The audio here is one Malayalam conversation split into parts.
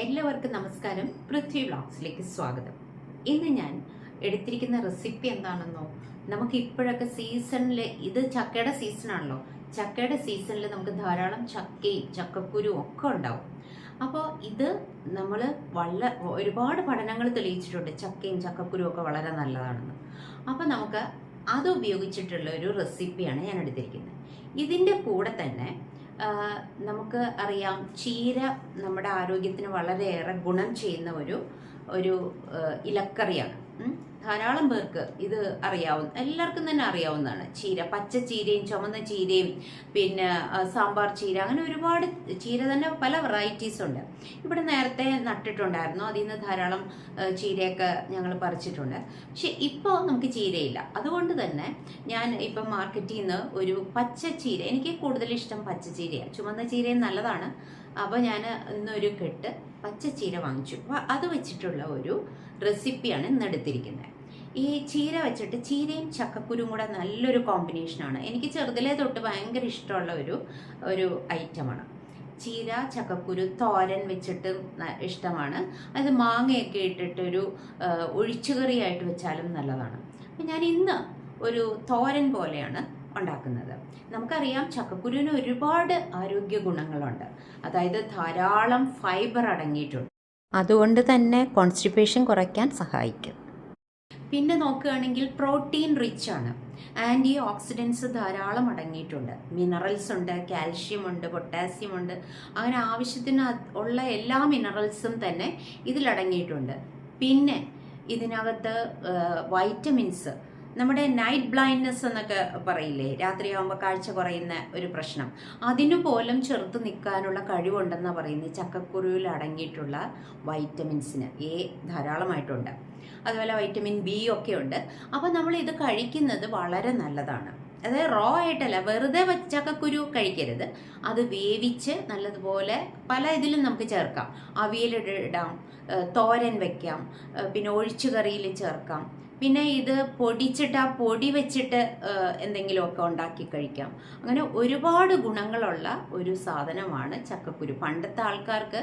എല്ലാവർക്കും നമസ്കാരം. പൃഥ്വി വ്ളോഗ്സിലേക്ക് സ്വാഗതം. ഇന്ന് ഞാൻ എടുത്തിരിക്കുന്ന റെസിപ്പി എന്താണെന്നോ നമുക്ക് ഇപ്പോഴൊക്കെ സീസണിൽ ഇത് ചക്കയുടെ സീസണാണല്ലോ ചക്കയുടെ സീസണിൽ നമുക്ക് ധാരാളം ചക്കയും ചക്കക്കുരുവും ഒക്കെ ഉണ്ടാവും. അപ്പോൾ ഇത് നമ്മൾ വളരെ ഒരുപാട് പഠനങ്ങൾ തെളിയിച്ചിട്ടുണ്ട് ചക്കയും ചക്കക്കുരുവും ഒക്കെ വളരെ നല്ലതാണെന്ന്. അപ്പോൾ നമുക്ക് അത് ഉപയോഗിച്ചിട്ടുള്ള ഒരു റെസിപ്പിയാണ് ഞാൻ എടുത്തിരിക്കുന്നത്. ഇതിന്റെ കൂടെ തന്നെ നമുക്ക് അറിയാം ചീര നമ്മുടെ ആരോഗ്യത്തിന് വളരെയേറെ ഗുണം ചെയ്യുന്ന ഒരു ഒരു ഇലക്കറിയാണ്. ധാരാളം പേർക്ക് ഇത് അറിയാവുന്ന എല്ലാവർക്കും തന്നെ അറിയാവുന്നതാണ്. ചീര പച്ച ചീരയും ചുമന്ന ചീരയും പിന്നെ സാമ്പാർ ചീര അങ്ങനെ ഒരുപാട് ചീര തന്നെ പല വെറൈറ്റീസ് ഉണ്ട്. ഇവിടെ നേരത്തെ നട്ടിട്ടുണ്ടായിരുന്നു. അതിൽ നിന്ന് ധാരാളം ചീരയൊക്കെ ഞങ്ങൾ പറിച്ചിട്ടുണ്ട്. പക്ഷെ ഇപ്പോൾ നമുക്ക് ചീരയില്ല. അതുകൊണ്ട് തന്നെ ഞാൻ ഇപ്പം മാർക്കറ്റിൽ നിന്ന് ഒരു പച്ച ചീര എനിക്ക് കൂടുതൽ ഇഷ്ടം പച്ച ചീരയാണ്. ചുമന്ന ചീരയും നല്ലതാണ്. അപ്പോൾ ഞാൻ ഇന്നൊരു കെട്ട് പച്ച ചീര വാങ്ങിച്ചു. അത് വെച്ചിട്ടുള്ള ഒരു റെസിപ്പിയാണ് ഇന്ന് എടുത്തിരിക്കുന്നത്. ഈ ചീര വെച്ചിട്ട് ചീരയും ചക്കക്കുരും കൂടെ നല്ലൊരു കോമ്പിനേഷനാണ് എനിക്ക് ചെറുതിലേ തൊട്ട് ഭയങ്കര ഇഷ്ടമുള്ള ഒരു ഒരു ഐറ്റമാണ് ചീര ചക്കക്കുരു തോരൻ വെച്ചിട്ട് ഇഷ്ടമാണ്. അത് മാങ്ങയൊക്കെ ഇട്ടിട്ടൊരു ഒഴിച്ചുകറിയായിട്ട് വെച്ചാലും നല്ലതാണ്. അപ്പം ഞാൻ ഇന്ന് ഒരു തോരൻ പോലെയാണ് ഉണ്ടാക്കുന്നത്. നമുക്കറിയാം ചക്കക്കുരുവിന് ഒരുപാട് ആരോഗ്യ ഗുണങ്ങളുണ്ട്. അതായത് ധാരാളം ഫൈബർ അടങ്ങിയിട്ടുണ്ട്. അതുകൊണ്ട് തന്നെ കോൺസ്റ്റിപ്പേഷൻ കുറയ്ക്കാൻ സഹായിക്കും. പിന്നെ നോക്കുകയാണെങ്കിൽ പ്രോട്ടീൻ റിച്ച് ആണ്. ആന്റി ഓക്സിഡൻസ് ധാരാളം അടങ്ങിയിട്ടുണ്ട്. മിനറൽസ് ഉണ്ട് കാൽഷ്യം ഉണ്ട് പൊട്ടാസ്യം ഉണ്ട്. അങ്ങനെ ആവശ്യത്തിന് ഉള്ള എല്ലാ മിനറൽസും തന്നെ ഇതിലടങ്ങിയിട്ടുണ്ട്. പിന്നെ ഇതിനകത്ത് വൈറ്റമിൻസ് നമ്മുടെ നൈറ്റ് ബ്ലൈൻഡ്നെസ് എന്നൊക്കെ പറയില്ലേ? രാത്രിയാകുമ്പോൾ കാഴ്ച കുറയുന്ന ഒരു പ്രശ്നം. അതിനു പോലും ചെറുത്ത് നിൽക്കാനുള്ള കഴിവുണ്ടെന്നാണ് പറയുന്നത് ചക്കക്കുരുവിൽ അടങ്ങിയിട്ടുള്ള വൈറ്റമിൻസിന്. എ ധാരാളമായിട്ടുണ്ട്. അതുപോലെ വൈറ്റമിൻ ബി ഒക്കെ ഉണ്ട് അപ്പോൾ നമ്മൾ ഇത് കഴിക്കുന്നത് വളരെ നല്ലതാണ്. അതായത് റോ ആയിട്ടല്ല വെറുതെ ചക്കക്കുരു കഴിക്കരുത്. അത് വേവിച്ച് നല്ലതുപോലെ പല ഇതിലും നമുക്ക് ചേർക്കാം. അവിയലിടാം തോരൻ പിന്നെ പിന്നെ ഒഴിച്ചുകറിയിൽ ചേർക്കാം. പിന്നെ ഇത് പൊടിച്ചിട്ട് ആ പൊടി വെച്ചിട്ട് എന്തെങ്കിലുമൊക്കെ ഉണ്ടാക്കി കഴിക്കാം. അങ്ങനെ ഒരുപാട് ഗുണങ്ങളുള്ള ഒരു സാധനമാണ് ചക്കക്കുരു. പണ്ടത്തെ ആൾക്കാർക്ക്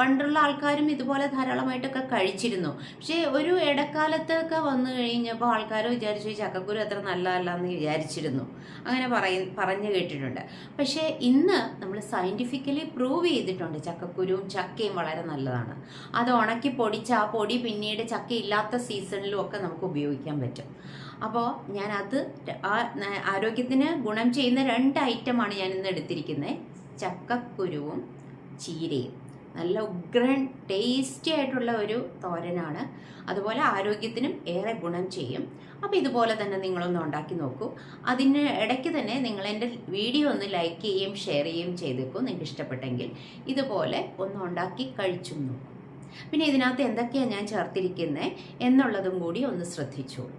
പണ്ടുള്ള ആൾക്കാരും ഇതുപോലെ ധാരാളമായിട്ടൊക്കെ കഴിച്ചിരുന്നു. പക്ഷേ ഒരു ഇടക്കാലത്തൊക്കെ വന്നു കഴിഞ്ഞപ്പോൾ ആൾക്കാർ വിചാരിച്ചു ചക്കക്കുരു അത്ര നല്ലതല്ല എന്ന് വിചാരിച്ചിരുന്നു. അങ്ങനെ പറയ പറഞ്ഞു കേട്ടിട്ടുണ്ട്. പക്ഷേ ഇന്ന് നമ്മൾ സയന്റിഫിക്കലി പ്രൂവ് ചെയ്തിട്ടുണ്ട് ചക്കക്കുരുവും ചക്കയും വളരെ നല്ലതാണ്. അത് ഉണക്കി പൊടിച്ച ആ പൊടി പിന്നീട് ചക്ക ഇല്ലാത്ത സീസണിലും ഒക്കെ നമുക്ക് ഉപയോഗിക്കാൻ പറ്റും. അപ്പോൾ ഞാൻ അത് ആരോഗ്യത്തിന് ഗുണം ചെയ്യുന്ന രണ്ട് ഐറ്റമാണ് ഞാൻ ഇന്ന് എടുത്തിരിക്കുന്നത് ചക്കക്കുരുവും ചീരയും. നല്ല ഉഗ്രൻ ടേസ്റ്റി ആയിട്ടുള്ള ഒരു തോരനാണ്. അതുപോലെ ആരോഗ്യത്തിനും ഏറെ ഗുണം ചെയ്യും. അപ്പോൾ ഇതുപോലെ തന്നെ നിങ്ങളൊന്ന് ഉണ്ടാക്കി നോക്കൂ. അതിന് ഇടയ്ക്ക് തന്നെ നിങ്ങൾ എന്റെ വീഡിയോ ഒന്ന് ലൈക്ക് ചെയ്യുകയും ഷെയർ ചെയ്യുകയും ചെയ്തേക്കും. നിങ്ങൾക്ക് ഇഷ്ടപ്പെട്ടെങ്കിൽ ഇതുപോലെ ഒന്ന് ഉണ്ടാക്കി കഴിച്ചും നോക്കൂ. പിന്നെ ഇതിനകത്ത് എന്തൊക്കെയാണ് ഞാൻ ചേർത്തിരിക്കുന്നത് എന്നുള്ളതും കൂടി ഒന്ന് ശ്രദ്ധിച്ചോളൂ.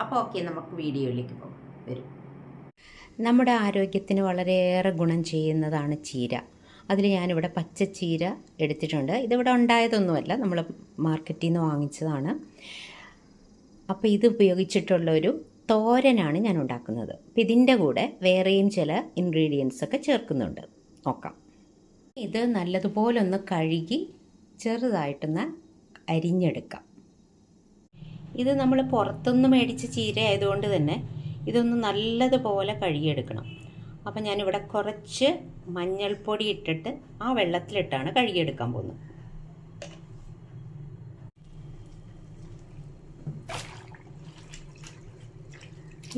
അപ്പോൾ ഓക്കെ നമുക്ക് വീഡിയോയിലേക്ക് പോകാം വരും. നമ്മുടെ ആരോഗ്യത്തിന് വളരെയേറെ ഗുണം ചെയ്യുന്നതാണ് ചീര. അതിൽ ഞാനിവിടെ പച്ച ചീര എടുത്തിട്ടുണ്ട്. ഇതിവിടെ ഉണ്ടായതൊന്നുമല്ല നമ്മൾ മാർക്കറ്റിൽ നിന്ന് വാങ്ങിച്ചതാണ്. അപ്പോൾ ഇത് ഉപയോഗിച്ചിട്ടുള്ളൊരു തോരനാണ് ഞാൻ ഉണ്ടാക്കുന്നത്. അപ്പം ഇതിന്റെ കൂടെ വേറെയും ചില ഇൻഗ്രീഡിയൻസ് ഒക്കെ ചേർക്കുന്നുണ്ട്. നോക്കാം. ഇത് നല്ലതുപോലെ ഒന്ന് കഴുകി ചെറുതായിട്ടൊന്ന് അരിഞ്ഞെടുക്കാം. ഇത് നമ്മൾ പുറത്തുനിന്ന് മേടിച്ച ചീര ആയതുകൊണ്ട് തന്നെ ഇതൊന്ന് നല്ലതുപോലെ കഴുകിയെടുക്കണം. അപ്പം ഞാനിവിടെ കുറച്ച് മഞ്ഞൾപ്പൊടി ഇട്ടിട്ട് ആ വെള്ളത്തിലിട്ടാണ് കഴുകിയെടുക്കാൻ പോകുന്നത്.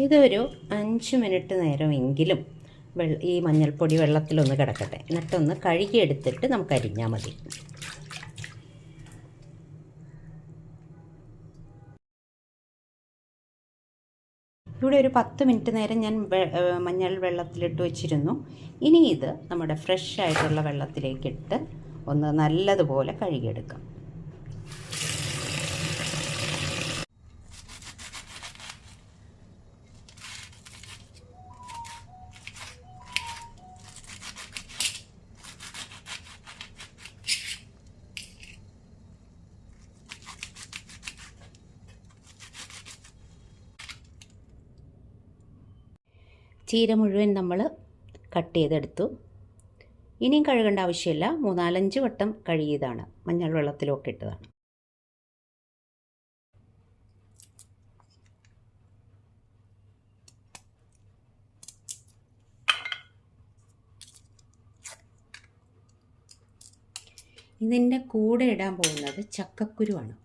ഇതൊരു അഞ്ച് മിനിറ്റ് നേരമെങ്കിലും വെള്ള ഈ മഞ്ഞൾപ്പൊടി വെള്ളത്തിലൊന്ന് കിടക്കട്ടെ. എന്നിട്ടൊന്ന് കഴുകിയെടുത്തിട്ട് നമുക്ക് അരിഞ്ഞാൽ മതി. ഇവിടെ ഒരു പത്ത് മിനിറ്റ് നേരം ഞാൻ മഞ്ഞൾ വെള്ളത്തിലിട്ട് വെച്ചിരുന്നു. ഇനി ഇത് നമ്മുടെ ഫ്രഷ് ആയിട്ടുള്ള വെള്ളത്തിലേക്കിട്ട് ഒന്ന് നല്ലതുപോലെ കഴുകിയെടുക്കാം. ചീര മുഴുവൻ നമ്മൾ കട്ട് ചെയ്തെടുത്തു. ഇനിയും കഴുകേണ്ട ആവശ്യമില്ല. മൂന്നാലഞ്ച് വട്ടം കഴുകിയതാണ്. മഞ്ഞൾ വെള്ളത്തിലൊക്കെ ഇട്ടതാണ്. ഇതിന്റെ കൂടെ ഇടാൻ പോകുന്നത് ചക്കക്കുരുവാണ്.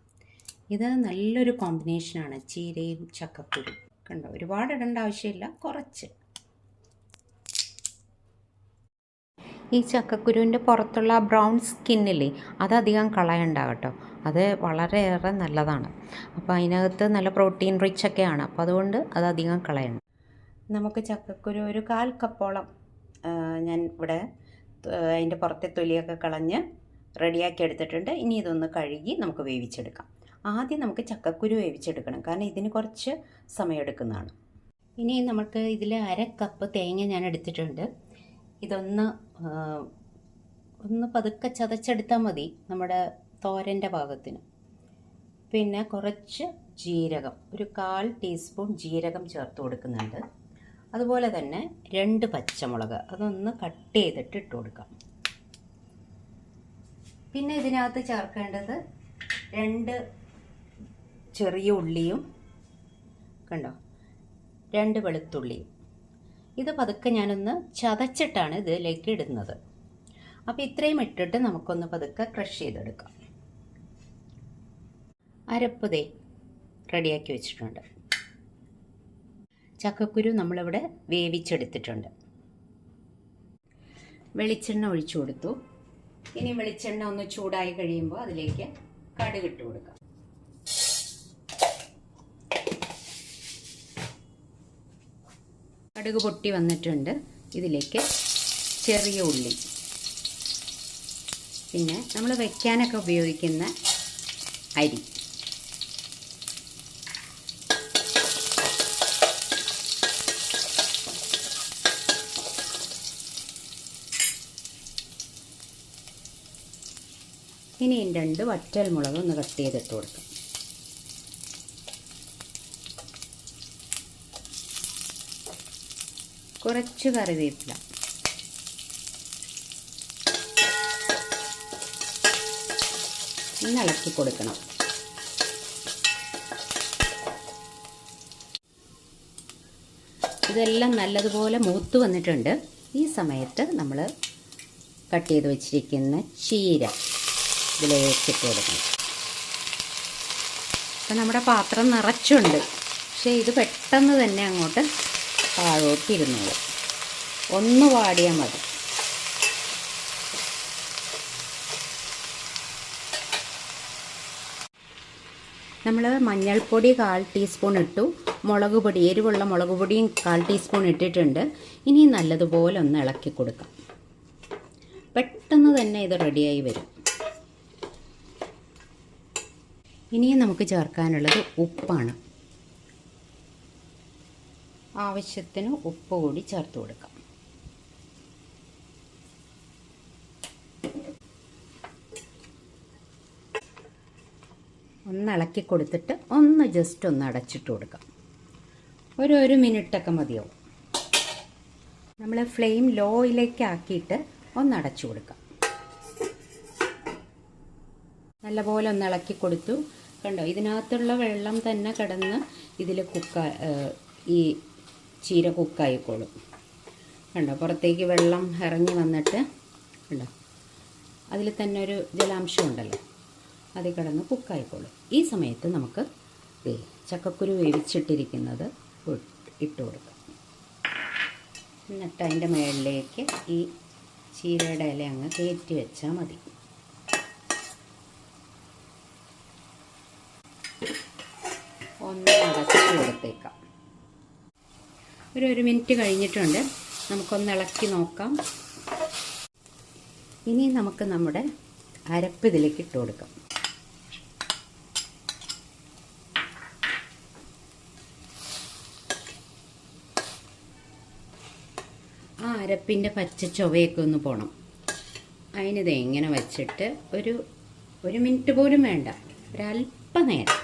ഇത് നല്ലൊരു കോമ്പിനേഷനാണ് ചീരയും ചക്കക്കുരു. കണ്ടോ? ഒരുപാട് ഇടേണ്ട ആവശ്യമില്ല. കുറച്ച്. ഈ ചക്കക്കുരുവിന്റെ പുറത്തുള്ള ബ്രൗൺ സ്കിന്നില്ലേ അതധികം കളയണ്ട കേട്ടോ അത് വളരെയേറെ നല്ലതാണ്. അപ്പോൾ അതിനകത്ത് നല്ല പ്രോട്ടീൻ റിച്ച് ഒക്കെയാണ്. അപ്പോൾ അതുകൊണ്ട് അത് അധികം കളയണ്ട. നമുക്ക് ചക്കക്കുരു ഒരു കാൽ കപ്പോളം ഞാൻ ഇവിടെ അതിന്റെ പുറത്തെ തൊലിയൊക്കെ കളഞ്ഞ് റെഡിയാക്കി എടുത്തിട്ടുണ്ട്. ഇനി ഇതൊന്ന് കഴുകി നമുക്ക് വേവിച്ചെടുക്കാം. ആദ്യം നമുക്ക് ചക്കക്കുരു വേവിച്ചെടുക്കണം. കാരണം ഇതിന് കുറച്ച് സമയമെടുക്കുന്നതാണ് ഇനി നമുക്ക് ഇതിൽ അര കപ്പ് തേങ്ങ ഞാൻ എടുത്തിട്ടുണ്ട്. ഇതൊന്ന് ഒന്ന് പതുക്കെ ചതച്ചെടുത്താൽ മതി നമ്മുടെ തോരന്റെ ഭാഗത്തിന് പിന്നെ കുറച്ച് ജീരകം ഒരു കാൽ ടീസ്പൂൺ ജീരകം ചേർത്ത് കൊടുക്കുന്നുണ്ട്. അതുപോലെ തന്നെ രണ്ട് പച്ചമുളക് അതൊന്ന് കട്ട് ചെയ്തിട്ട് ഇട്ട് കൊടുക്കാം. പിന്നെ ഇതിനകത്ത് ചേർക്കേണ്ടത് രണ്ട് ചെറിയ ഉള്ളിയും കണ്ടോ? രണ്ട് വെളുത്തുള്ളിയും. ഇത് പതുക്കെ ഞാനൊന്ന് ചതച്ചിട്ടാണ് ഇതിലേക്ക് ഇടുന്നത്. അപ്പോൾ ഇത്രയും ഇട്ടിട്ട് നമുക്കൊന്ന് പതുക്കെ ക്രഷ് ചെയ്തെടുക്കാം. അരപ്പുതേ റെഡിയാക്കി വെച്ചിട്ടുണ്ട്. ചക്കക്കുരു നമ്മളിവിടെ വേവിച്ചെടുത്തിട്ടുണ്ട്. വെളിച്ചെണ്ണ ഒഴിച്ചു കൊടുത്തു. ഇനി വെളിച്ചെണ്ണ ഒന്ന് ചൂടായി കഴിയുമ്പോൾ അതിലേക്ക് കടുകിട്ട് കൊടുക്കാം. കടുക് പൊട്ടി വന്നിട്ടുണ്ട്. ഇതിലേക്ക് ചെറിയ ഉള്ളി. പിന്നെ നമ്മൾ വയ്ക്കാനൊക്കെ ഉപയോഗിക്കുന്ന അരി. ഇനിയും രണ്ട് വറ്റൽ മുളക് ഒന്ന് കട്ട് ചെയ്തിട്ട് കൊടുക്കാം. കുറച്ച് കറിവേപ്പില. ഇളക്കി കൊടുക്കണം. ഇതെല്ലാം നല്ലതുപോലെ മൂത്ത് വന്നിട്ടുണ്ട്. ഈ സമയത്ത് നമ്മൾ കട്ട് ചെയ്ത് വെച്ചിരിക്കുന്ന ചീര ഇതിലേക്കിട്ട് കൊടുക്കണം. അപ്പം നമ്മുടെ പാത്രം നിറച്ചുണ്ട്. പക്ഷേ ഇത് പെട്ടെന്ന് തന്നെ അങ്ങോട്ട് താഴോട്ടിരുന്നോളും. ഒന്ന് വാടിയാൽ മതി. നമ്മൾ മഞ്ഞൾപ്പൊടി കാൽ ടീസ്പൂൺ ഇട്ടു. മുളക് പൊടി എരിവുള്ള മുളക് പൊടിയും കാൽ ടീസ്പൂൺ ഇട്ടിട്ടുണ്ട്. ഇനി നല്ലതുപോലെ ഒന്ന് ഇളക്കി കൊടുക്കാം. പെട്ടെന്ന് തന്നെ ഇത് റെഡിയായി വരും. ഇനിയും നമുക്ക് ചേർക്കാനുള്ളത് ഉപ്പാണ്. ആവശ്യത്തിന് ഉപ്പ് കൂടി ചേർത്ത് കൊടുക്കാം. ഒന്ന് ഇളക്കി കൊടുത്തിട്ട് ഒന്ന് ജസ്റ്റ് ഒന്ന് അടച്ചിട്ട് കൊടുക്കാം. ഒരു ഒരു മിനിറ്റൊക്കെ മതിയാവും. നമ്മൾ ഫ്ലെയിം ലോയിലേക്ക് ആക്കിയിട്ട് ഒന്ന് അടച്ചു കൊടുക്കാം. നല്ലപോലെ ഒന്ന് ഇളക്കി കൊടുത്തു. കണ്ടോ ഇതിനകത്തുള്ള വെള്ളം തന്നെ കിടന്ന് ഇതിൽ കുക്ക ഈ ചീര കുക്കായിക്കോളും. കണ്ടോ? പുറത്തേക്ക് വെള്ളം ഇറങ്ങി വന്നിട്ട് കണ്ടോ? അതിൽ തന്നെ ഒരു ജലാംശം ഉണ്ടല്ലോ. അതിൽ കിടന്ന് കുക്കായിക്കോളും. ഈ സമയത്ത് നമുക്ക് ചക്കക്കുരു വേവിച്ചിട്ടിരിക്കുന്നത് ഇട്ട് കൊടുക്കാം. എന്നിട്ട് അതിന്റെ മുകളിലേക്ക് ഈ ചീരയുടെ ഇല അങ്ങ് കയറ്റി വെച്ചാൽ മതി. ഒന്ന് അടച്ചു കൊടുത്തേക്കാം. ഒരു ഒരു മിനിറ്റ് കഴിഞ്ഞിട്ടുണ്ട്. നമുക്കൊന്ന് ഇളക്കി നോക്കാം. ഇനി നമുക്ക് നമ്മുടെ അരപ്പ് ഇതിലേക്ക് ഇട്ട് കൊടുക്കാം. ആ അരപ്പിന്റെ പച്ച ചൊവയൊക്കെ ഒന്ന് പോകണം അതിനിത് എങ്ങനെ വച്ചിട്ട് ഒരു ഒരു മിനിറ്റ് പോലും വേണ്ട. ഒരല്പനേരം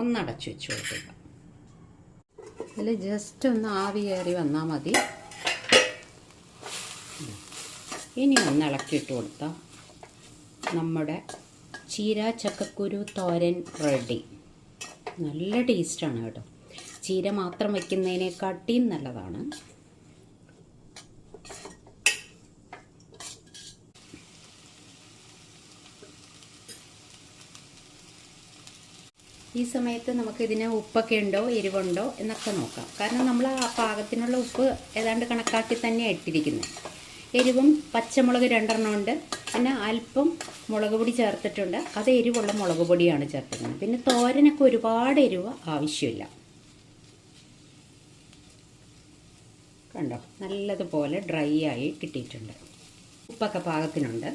ഒന്നടച്ചു വെച്ച് കൊടുക്കുക. ഇതിൽ ജസ്റ്റ് ഒന്ന് ആവി കയറി വന്നാൽ മതി. ഇനി ഒന്ന് ഇളക്കിയിട്ട് കൊടുത്താൽ നമ്മുടെ ചീര ചക്കക്കുരു തോരൻ റെഡി. നല്ല ടേസ്റ്റാണ് കേട്ടോ. ചീര മാത്രം വയ്ക്കുന്നതിനെക്കാട്ടിയും നല്ലതാണ്. ഈ സമയത്ത് നമുക്ക് ഇതിന് ഉപ്പൊക്കെ ഉണ്ടോ എരിവുണ്ടോ എന്നൊക്കെ നോക്കാം. കാരണം നമ്മൾ ആ പാകത്തിനുള്ള ഉപ്പ് ഏതാണ്ട് കണക്കാക്കി തന്നെയാണ് ഇട്ടിരിക്കുന്നത് എരിവും പച്ചമുളക് രണ്ടെണ്ണം ഉണ്ട്. പിന്നെ അല്പം മുളക് പൊടി ചേർത്തിട്ടുണ്ട്. അത് എരിവുള്ള മുളക് പൊടിയാണ് ചേർത്തിരിക്കുന്നത്. പിന്നെ തോരനൊക്കെ ഒരുപാട് എരിവ് ആവശ്യമില്ല. കണ്ടോ? നല്ലതുപോലെ ഡ്രൈ ആയി കിട്ടിയിട്ടുണ്ട്. ഉപ്പൊക്കെ പാകത്തിനുണ്ട്.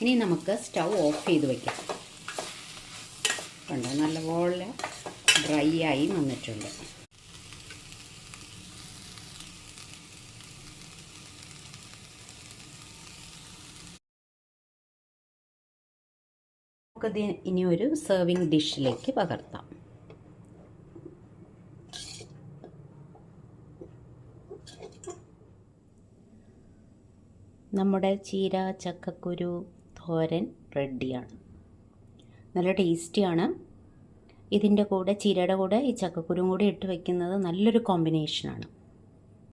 ഇനി നമുക്ക് സ്റ്റൗ ഓഫ് ചെയ്ത് വയ്ക്കാം കണ്ടോ? നല്ലപോലെ ഡ്രൈ ആയി വന്നിട്ടുണ്ട്. നമുക്കത് ഇനി ഒരു സെർവിങ് ഡിഷിലേക്ക് പകർത്താം. നമ്മുടെ ചീര ചക്കക്കുരു തോരൻ റെഡിയാണ് നല്ല ടേസ്റ്റിയാണ്. ഇതിന്റെ കൂടെ ചീരയുടെ കൂടെ ഈ ചക്കക്കുരും കൂടി ഇട്ട് വയ്ക്കുന്നത് നല്ലൊരു കോമ്പിനേഷനാണ്.